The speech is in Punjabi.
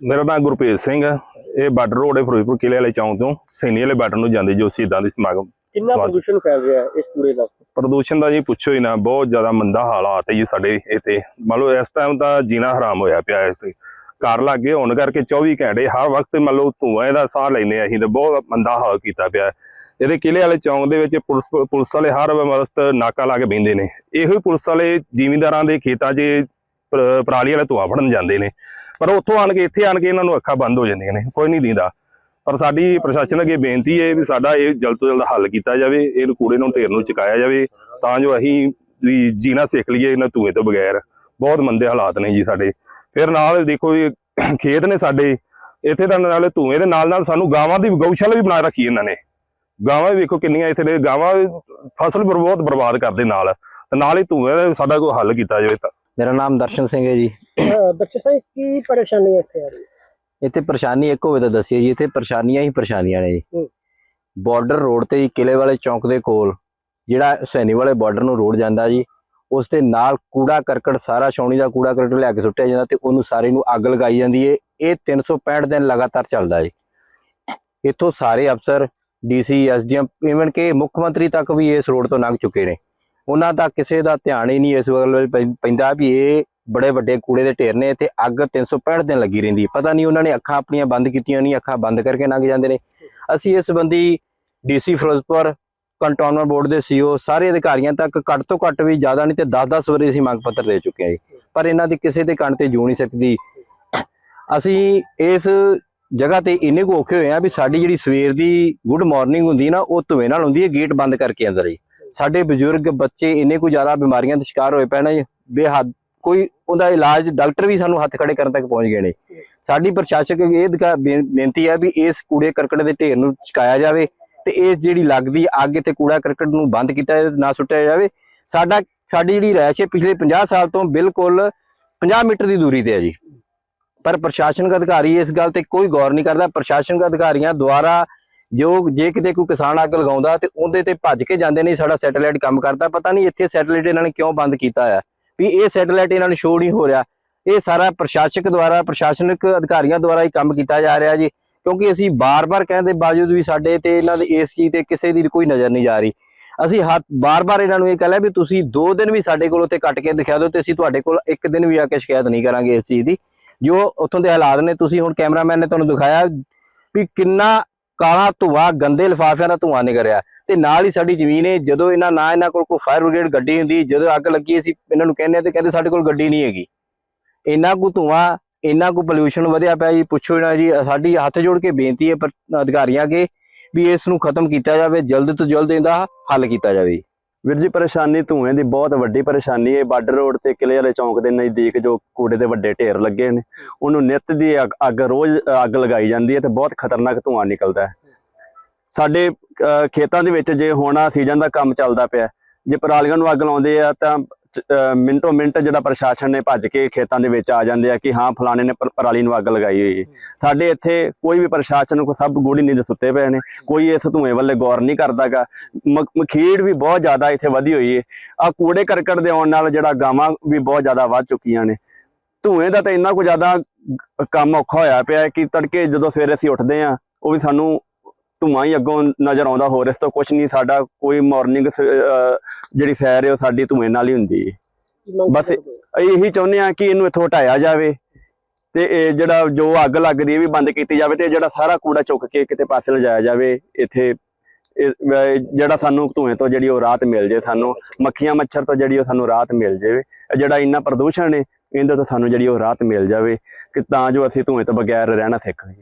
ਮੇਰਾ ਨਾਮ ਗੁਰਪ੍ਰੀਤ ਸਿੰਘ ਹੈ ਇਹ ਬਾਰਡਰ ਰੋਡ ਹੈ ਫਿਰੋਜ਼ਪੁਰ ਕਿਲੇ ਵਾਲੇ ਚੌਂਕ ਤੋਂ। ਸੈਣੀ ਵਾਲੇ ਬਾਰਡਰ ਨੂੰ ਜਾਂਦੇ ਜੋ ਸ਼ਹੀਦਾਂ ਦੀ ਸਮਾਗਮ ਕਿੰਨਾ। ਪ੍ਰਦੂਸ਼ਣ ਫੈਲ ਰਿਹਾ ਹੈ ਇਸ ਕੂੜੇ ਦਾ ਪ੍ਰਦੂਸ਼ਣ ਦਾ ਜੀ ਪੁੱਛੋ ਹੀ ਨਾ ਬਹੁਤ ਜ਼ਿਆਦਾ ਮੰਦਾ ਹਾਲਾਤ ਹੈ ਜੀ ਸਾਡੇ ਇੱਥੇ। ਮੰਨ ਲਓ ਇਸ ਟਾਈਮ ਤਾਂ ਜੀਣਾ ਹਰਾਮ ਹੋਇਆ ਪਿਆ ਹੈ ਇੱਥੇ। ਘਰ ਲੱਗੇ ਹੋਣ ਕਰਕੇ 24 ਘੰਟੇ ਹਰ ਵਕਤ ਮੰਨ ਲਓ ਧੂਆਂ ਦਾ ਸਾਹ ਲੈਨੇ ਅਸੀਂ ਤੇ ਬਹੁਤ ਮੰਦਾ ਹਾਲ ਕੀਤਾ ਪਿਆ। ਇਹਦੇ ਕਿਲੇ ਵਾਲੇ ਚੌਂਕ ਦੇ ਵਿੱਚ ਪੁਲਿਸ ਪੁਲਿਸ ਵਾਲੇ ਹਰ ਵਕਤ ਨਾਕਾ ਲਾ ਕੇ ਬਹਿੰਦੇ ਨੇ। ਇਹੋ ਹੀ ਪੁਲਿਸ ਵਾਲੇ ਜ਼ਿਮੀਂਦਾਰਾਂ ਦੇ ਖੇਤਾਂ 'ਚ ਪਰਾਲੀ ਵਾਲੇ ਧੂਆਂ ਫੜਨ ਜਾਂਦੇ ਨੇ। ਪਰ ਉੱਥੋਂ ਆਣ ਕੇ, ਇੱਥੇ ਆਣ ਕੇ ਇਹਨਾਂ ਨੂੰ ਅੱਖਾਂ ਬੰਦ ਹੋ ਜਾਂਦੀਆਂ ਨੇ, ਕੋਈ ਨਹੀਂ ਦਿੰਦਾ। ਪਰ ਸਾਡੀ ਪ੍ਰਸ਼ਾਸਨ ਅੱਗੇ ਬੇਨਤੀ ਹੈ ਵੀ ਸਾਡਾ ਇਹ ਜਲਦ ਤੋਂ ਜਲਦ ਹੱਲ ਕੀਤਾ ਜਾਵੇ, ਇਹ ਕੂੜੇ ਨੂੰ ਢੇਰ ਨੂੰ ਚੁਕਾਇਆ ਜਾਵੇ, ਤਾਂ ਜੋ ਅਸੀਂ ਵੀ ਜੀਣਾ ਸਿੱਖ ਲਈਏ ਇਹਨਾਂ ਧੂਏ ਤੋਂ ਬਗੈਰ। ਬਹੁਤ ਮੰਦੇ ਹਾਲਾਤ ਨੇ ਜੀ ਸਾਡੇ। ਫਿਰ ਨਾਲ ਦੇਖੋ ਜੀ, ਖੇਤ ਨੇ ਸਾਡੇ, ਇੱਥੇ ਤਾਂ ਨਾਲੇ ਧੂਏ ਦੇ ਨਾਲ ਨਾਲ ਸਾਨੂੰ ਗਾਵਾਂ ਦੀ ਗਊਸ਼ਾਲਾ ਵੀ ਬਣਾ ਰੱਖੀ ਇਹਨਾਂ ਨੇ। ਗਾਵਾਂ ਵੀ ਵੇਖੋ ਕਿੰਨੀਆਂ ਇੱਥੇ ਦੇ ਗਾਵਾਂ ਫਸਲ ਪਰ ਬਹੁਤ ਬਰਬਾਦ ਕਰਦੇ ਨਾਲ। ਤੇ ਨਾਲ ਹੀ ਧੂਏ ਦਾ ਸਾਡਾ ਕੋਈ ਹੱਲ ਕੀਤਾ ਜਾਵੇ ਤਾਂ। ਮੇਰਾ ਨਾਮ ਦਰਸ਼ਨ ਸਿੰਘ ਹੈ ਜੀ। ਬੱਚੇ ਸਾਹਿਬ ਕੀ ਪਰੇਸ਼ਾਨੀ ਇੱਥੇ ਆ ਰਹੀ? ਹੈ ਇੱਥੇ ਪਰੇਸ਼ਾਨੀ ਇੱਕ ਹੋਵੇ ਤਾਂ ਦੱਸਿਓ ਜੀ ਇੱਥੇ ਪਰੇਸ਼ਾਨੀਆਂ ਹੀ ਪਰੇਸ਼ਾਨੀਆਂ ਨੇ ਜੀ। ਹੂੰ। ਬਾਰਡਰ ਰੋਡ ਤੇ ਜੀ ਕਿਲੇ ਵਾਲੇ ਚੌਂਕ ਦੇ ਕੋਲ ਜਿਹੜਾ ਸੈਣੀ ਵਾਲੇ ਬਾਰਡਰ ਨੂੰ ਰੋਡ ਜਾਂਦਾ ਜੀ ਉਸ ਦੇ ਨਾਲ ਕੂੜਾ ਕਰਕਟ ਸਾਰਾ ਛਾਉਣੀ ਦਾ ਕੂੜਾ ਕਰਕਟ ਲਿਆ ਕੇ ਸੁੱਟਿਆ ਜਾਂਦਾ ਤੇ ਉਹਨੂੰ ਸਾਰੇ ਨੂੰ ਅੱਗ ਲਗਾਈ ਜਾਂਦੀ ਏ। ਇਹ 365 ਦਿਨ ਲਗਾਤਾਰ ਚੱਲਦਾ ਜੀ ਇੱਥੋਂ ਸਾਰੇ ਅਫਸਰ ਡੀਸੀ ਐਸਡੀਐਮ ਇਵਨ ਕਿ ਮੁੱਖ ਮੰਤਰੀ ਤੱਕ ਵੀ ਇਸ ਰੋਡ ਤੋਂ ਲੰਘ ਚੁੱਕੇ ਨੇ। ਉਹਨਾਂ ਦਾ ਕਿਸੇ ਦਾ ਧਿਆਨ ਹੀ ਨਹੀਂ ਇਸ ਵੱਲ ਪੈ- ਪੈਂਦਾ ਵੀ ਇਹ ਬੜੇ ਵੱਡੇ ਕੂੜੇ ਦੇ ਢੇਰ ਨੇ ਤੇ ਅੱਗ 365 ਦਿਨ ਲੱਗੀ ਰਹਿੰਦੀ ਹੈ। ਪਤਾ ਨਹੀਂ ਉਹਨਾਂ ਨੇ ਅੱਖਾਂ ਆਪਣੀਆਂ ਬੰਦ ਕੀਤੀਆਂ ਨਹੀਂ ਅੱਖਾਂ ਬੰਦ ਕਰਕੇ ਲੰਘ ਜਾਂਦੇ ਨੇ। ਅਸੀਂ ਇਸ ਸੰਬੰਧੀ ਡੀਸੀ ਫਿਰੋਜ਼ਪੁਰ, ਕੰਟੋਨਮੈਂਟ ਬੋਰਡ ਦੇ ਸੀਓ ਸਾਰੇ ਅਧਿਕਾਰੀਆਂ ਤੱਕ ਘੱਟ ਤੋਂ ਘੱਟ ਵੀ ਜ਼ਿਆਦਾ ਨਹੀਂ ਤੇ 10-10 ਵਾਰੀ ਅਸੀਂ ਮੰਗ ਪੱਤਰ ਦੇ ਚੁੱਕੇ ਹਾਂ ਜੀ। ਪਰ ਇਹਨਾਂ ਦੀ ਕਿਸੇ ਦੇ ਕੰਨ ਤੇ ਜੂ ਨਹੀਂ ਸਕਦੀ। ਅਸੀਂ ਇਸ ਜਗ੍ਹਾ ਤੇ ਇੰਨੇ ਕੁ ਔਖੇ ਹੋਏ ਆ ਵੀ ਸਾਡੀ ਜਿਹੜੀ ਸਵੇਰ ਦੀ ਗੁੱਡ ਮਾਰਨਿੰਗ ਹੁੰਦੀ ਨਾ, ਉਹ ਧੂਏ ਨਾਲ ਹੁੰਦੀ ਹੈ, ਗੇਟ ਬੰਦ ਕਰਕੇ ਅੰਦਰ ਜੀ ਸਾਡੇ ਬਜ਼ੁਰਗ ਬੱਚੇ ਇੰਨੇ ਕੁ ਜ਼ਿਆਦਾ ਬਿਮਾਰੀਆਂ ਦੇ ਸ਼ਿਕਾਰ ਹੋਏ ਪੈਣਾ ਬੇਹੱਦ ਕੋਈ ਉਹਦਾ ਇਲਾਜ ਡਾਕਟਰ ਵੀ ਸਾਨੂੰ ਹੱਥ ਖੜੇ ਕਰਨ ਤੱਕ ਪਹੁੰਚ ਗਏ ਨੇ। ਸਾਡੀ ਪ੍ਰਸ਼ਾਸਕ ਇਹ ਬੇਨਤੀ ਹੈ ਵੀ ਇਸ ਕੂੜੇ ਕਰਕਟ ਦੇ ਢੇਰ ਨੂੰ ਚੁਕਾਇਆ ਜਾਵੇ ਤੇ ਇਸ ਜਿਹੜੀ ਲੱਗਦੀ ਅੱਗ ਤੇ ਕੂੜਾ ਕਰਕਟ ਨੂੰ ਬੰਦ ਕੀਤਾ ਨਾ ਸੁੱਟਿਆ ਜਾਵੇ। ਸਾਡਾ, ਸਾਡੀ ਜਿਹੜੀ ਰਹਿਸ਼ ਹੈ ਪਿਛਲੇ 50 ਸਾਲ ਤੋਂ ਬਿਲਕੁਲ 50 ਮੀਟਰ ਦੀ ਦੂਰੀ ਤੇ ਹੈ ਜੀ। ਪਰ ਪ੍ਰਸ਼ਾਸਨਿਕ ਅਧਿਕਾਰੀ ਇਸ ਗੱਲ ਤੇ ਕੋਈ ਗੌਰ ਨਹੀਂ ਕਰਦਾ। ਪ੍ਰਸ਼ਾਸਨਿਕ ਅਧਿਕਾਰੀਆਂ ਦੁਆਰਾ ਜੋ ਜੇ ਕਿਤੇ ਕੋਈ ਕਿਸਾਨ ਅੱਗ ਲਗਾਉਂਦਾ ਤੇ ਉਹਦੇ ਤੇ ਭੱਜ ਕੇ ਜਾਂਦੇ ਨੇ ਸਾਡਾ ਸੈਟੇਲਾਈਟ ਕੰਮ ਕਰਦਾ, ਪਤਾ ਨਹੀਂ ਇੱਥੇ ਸੈਟੇਲਾਈਟ ਇਹਨਾਂ ਨੇ ਕਿਉਂ ਬੰਦ ਕੀਤਾ ਹੈ ਵੀ ਇਹ ਸੈਟੇਲਾਈਟ ਇਹਨਾਂ ਨੂੰ ਸ਼ੋਅ ਨਹੀਂ ਹੋ ਰਿਹਾ। ਇਹ ਸਾਰਾ ਪ੍ਰਸ਼ਾਸਕ ਦੁਆਰਾ, ਪ੍ਰਸ਼ਾਸਨਿਕ ਅਧਿਕਾਰੀਆਂ ਦੁਆਰਾ ਹੀ ਕੰਮ ਕੀਤਾ ਜਾ ਰਿਹਾ ਜੀ। ਕਿਉਂਕਿ ਅਸੀਂ ਬਾਰ-ਬਾਰ ਕਹਿੰਦੇ ਬਾਵਜੂਦ ਵੀ ਸਾਡੇ ਤੇ ਇਹਨਾਂ ਦੇ ਇਸ ਚੀਜ਼ ਤੇ ਕਿਸੇ ਦੀ ਕੋਈ ਨਜ਼ਰ ਨਹੀਂ ਜਾ ਰਹੀ। ਅਸੀਂ ਹੱਥ, ਬਾਰ-ਬਾਰ ਇਹਨਾਂ ਨੂੰ ਇਹ ਕਹਿ ਲਿਆ ਵੀ ਤੁਸੀਂ 2 ਦਿਨ ਵੀ ਸਾਡੇ ਕੋਲ ਉੱਤੇ ਕੱਟ ਕੇ ਦਿਖਾ ਦਿਓ ਤੇ ਅਸੀਂ ਤੁਹਾਡੇ ਕੋਲ ਇੱਕ ਦਿਨ ਵੀ ਆ ਕੇ ਸ਼ਿਕਾਇਤ ਨਹੀਂ ਕਰਾਂਗੇ ਇਸ ਚੀਜ਼ ਦੀ। ਜੋ ਉੱਥੋਂ ਦੇ ਹਾਲਾਤ ਨੇ, ਤੁਸੀਂ ਹੁਣ ਕੈਮਰਾਮੈਨ ਨੇ ਤੁਹਾਨੂੰ ਦਿਖਾਇਆ ਵੀ ਕਿੰਨਾ ਕਾਲਾ, ਧੂਆ, ਗੰਦੇ ਲਿਫਾਫਿਆਂ ਦਾ ਧੂਆ ਨਿਕਲ ਰਿਹਾ। ਤੇ ਨਾਲ ਹੀ ਸਾਡੀ ਜ਼ਮੀਨ ਹੈ, ਜਦੋਂ ਇਹਨਾਂ ਨਾ ਇਹਨਾਂ ਕੋਲ ਕੋਈ ਫਾਇਰ ਬ੍ਰਿਗੇਡ ਗੱਡੀ ਹੁੰਦੀ, ਜਦੋਂ ਅੱਗ ਲੱਗੀ ਅਸੀਂ ਇਹਨਾਂ ਨੂੰ ਕਹਿੰਦੇ ਤੇ ਕਹਿੰਦੇ ਸਾਡੇ ਕੋਲ ਗੱਡੀ ਨਹੀਂ ਹੈਗੀ। ਇੰਨਾ ਕੁ ਧੂਆ, ਇੰਨਾ ਕੁ ਪੋਲਿਊਸ਼ਨ ਵਧਿਆ ਪਿਆ ਜੀ, ਪੁੱਛੋ ਨਾ ਜੀ, ਸਾਡੀ ਹੱਥ ਜੋੜ ਕੇ ਬੇਨਤੀ ਹੈ ਅਧਿਕਾਰੀਆਂ ਕੇ ਵੀ ਇਸ ਨੂੰ ਖਤਮ ਕੀਤਾ ਜਾਵੇ, ਜਲਦ ਤੋਂ ਜਲਦ ਇਹਦਾ ਹੱਲ ਕੀਤਾ ਜਾਵੇ ਵੀਰ ਜੀ, ਪਰੇਸ਼ਾਨੀ ਧੂਏ ਦੀ ਬਹੁਤ ਵੱਡੀ ਪਰੇਸ਼ਾਨੀ ਹੈ। ਬਾਰਡਰ ਰੋਡ ਤੇ ਕਿਲੇ ਵਾਲੇ ਚੌਂਕ ਦੇ ਨਜ਼ਦੀਕ ਜੋ ਕੂੜੇ ਦੇ ਵੱਡੇ ਢੇਰ ਲੱਗੇ ਨੇ, ਉਹਨੂੰ ਨਿੱਤ ਦੀ ਅੱਗ- ਅੱਗ ਰੋਜ਼ ਅੱਗ ਲਗਾਈ ਜਾਂਦੀ ਹੈ ਤੇ ਬਹੁਤ ਖਤਰਨਾਕ ਧੂਆਂ ਨਿਕਲਦਾ ਹੈ। ਸਾਡੇ ਖੇਤਾਂ ਦੇ ਵਿੱਚ ਜੇ ਹੋਣਾ ਸੀਜ਼ਨ ਦਾ ਕੰਮ ਚੱਲਦਾ ਪਿਆ, ਜੇ ਪਰਾਲੀਆਂ ਨੂੰ ਅੱਗ ਲਾਉਂਦੇ ਆ ਤਾਂ ਮਿੰਟੋ ਮਿੰਟ ਜਿਹੜਾ ਪ੍ਰਸ਼ਾਸਨ ਨੇ ਭੱਜ ਕੇ ਖੇਤਾਂ ਦੇ ਵਿੱਚ ਆ ਜਾਂਦੇ ਆ ਕਿ ਹਾਂ, ਫਲਾਣੇ ਨੇ ਪਰਾਲੀ ਨੂੰ ਅੱਗ ਲਗਾਈ ਹੋਈ ਹੈ। ਸਾਡੇ ਇੱਥੇ ਕੋਈ ਵੀ ਪ੍ਰਸ਼ਾਸਨ ਨੂੰ ਸਭ ਗੂੜੀ ਨੀਂਦ ਸੁੱਤੇ ਪਏ ਨੇ। ਕੋਈ ਇਸ ਧੂਏ ਵੱਲੇ ਗੌਰ ਨਹੀਂ ਕਰਦਾਗਾ। ਮਖੀੜ ਵੀ ਬਹੁਤ ਜ਼ਿਆਦਾ ਇੱਥੇ ਵਧੀ ਹੋਈ ਹੈ। ਆ ਕੂੜੇ ਕਰਕਟ ਦੇ ਆਉਣ ਨਾਲ ਜਿਹੜਾ ਗਾਵਾਂ ਵੀ ਬਹੁਤ ਜ਼ਿਆਦਾ ਵੱਧ ਚੁੱਕੀਆਂ ਨੇ। ਧੂਏ ਦਾ ਤਾਂ ਇੰਨਾ ਕੁ ਜ਼ਿਆਦਾ ਕੰਮ ਔਖਾ ਹੋਇਆ ਪਿਆ ਕਿ ਤੜਕੇ ਜਦੋਂ ਸਵੇਰੇ ਅਸੀਂ ਉੱਠਦੇ ਆ ਉਹ ਵੀ ਸਾਨੂੰ ਧੂਆਂ ਹੀ ਅੱਗੋਂ ਨਜ਼ਰ ਆਉਂਦਾ ਹੋਰ ਇਸ ਤੋਂ ਕੁਝ ਨਹੀਂ ਸਾਡਾ ਕੋਈ ਮਾਰਨਿੰਗ ਜਿਹੜੀ ਸੈਰ ਹੈ ਉਹ ਸਾਡੀ ਧੂਏ ਨਾਲ ਹੀ ਹੁੰਦੀ ਹੈ ਬਸ? ਇਹੀ ਚਾਹੁੰਦੇ ਆ ਕਿ ਇਹਨੂੰ ਇੱਥੋਂ ਹਟਾਇਆ ਜਾਵੇ ਤੇ ਇਹ ਜਿਹੜਾ ਜੋ ਅੱਗ ਲੱਗਦੀ ਹੈ ਵੀ ਬੰਦ ਕੀਤੀ ਜਾਵੇ ਤੇ ਜਿਹੜਾ ਸਾਰਾ ਕੂੜਾ ਚੁੱਕ ਕੇ ਕਿਤੇ ਪਾਸੇ ਲਿਜਾਇਆ ਜਾਵੇ ਇੱਥੇ ਜਿਹੜਾ ਸਾਨੂੰ ਧੂਏ ਤੋਂ ਜਿਹੜੀ ਉਹ ਰਾਹਤ ਮਿਲ ਜੇ ਸਾਨੂੰ ਮੱਖੀਆਂ ਮੱਛਰ ਤੋਂ ਜਿਹੜੀ ਉਹ ਸਾਨੂੰ ਰਾਹਤ ਮਿਲ ਜਾਵੇ ਜਿਹੜਾ ਇੰਨਾ ਪ੍ਰਦੂਸ਼ਣ ਹੈ ਇਹਦੇ ਤੋਂ ਸਾਨੂੰ ਜਿਹੜੀ ਉਹ ਰਾਹਤ ਮਿਲ ਜਾਵੇ ਕਿ ਤਾਂ ਜੋ ਅਸੀਂ ਧੂਏ ਤੋਂ ਬਗੈਰ ਰਹਿਣਾ ਸਿੱਖ ਲਈਏ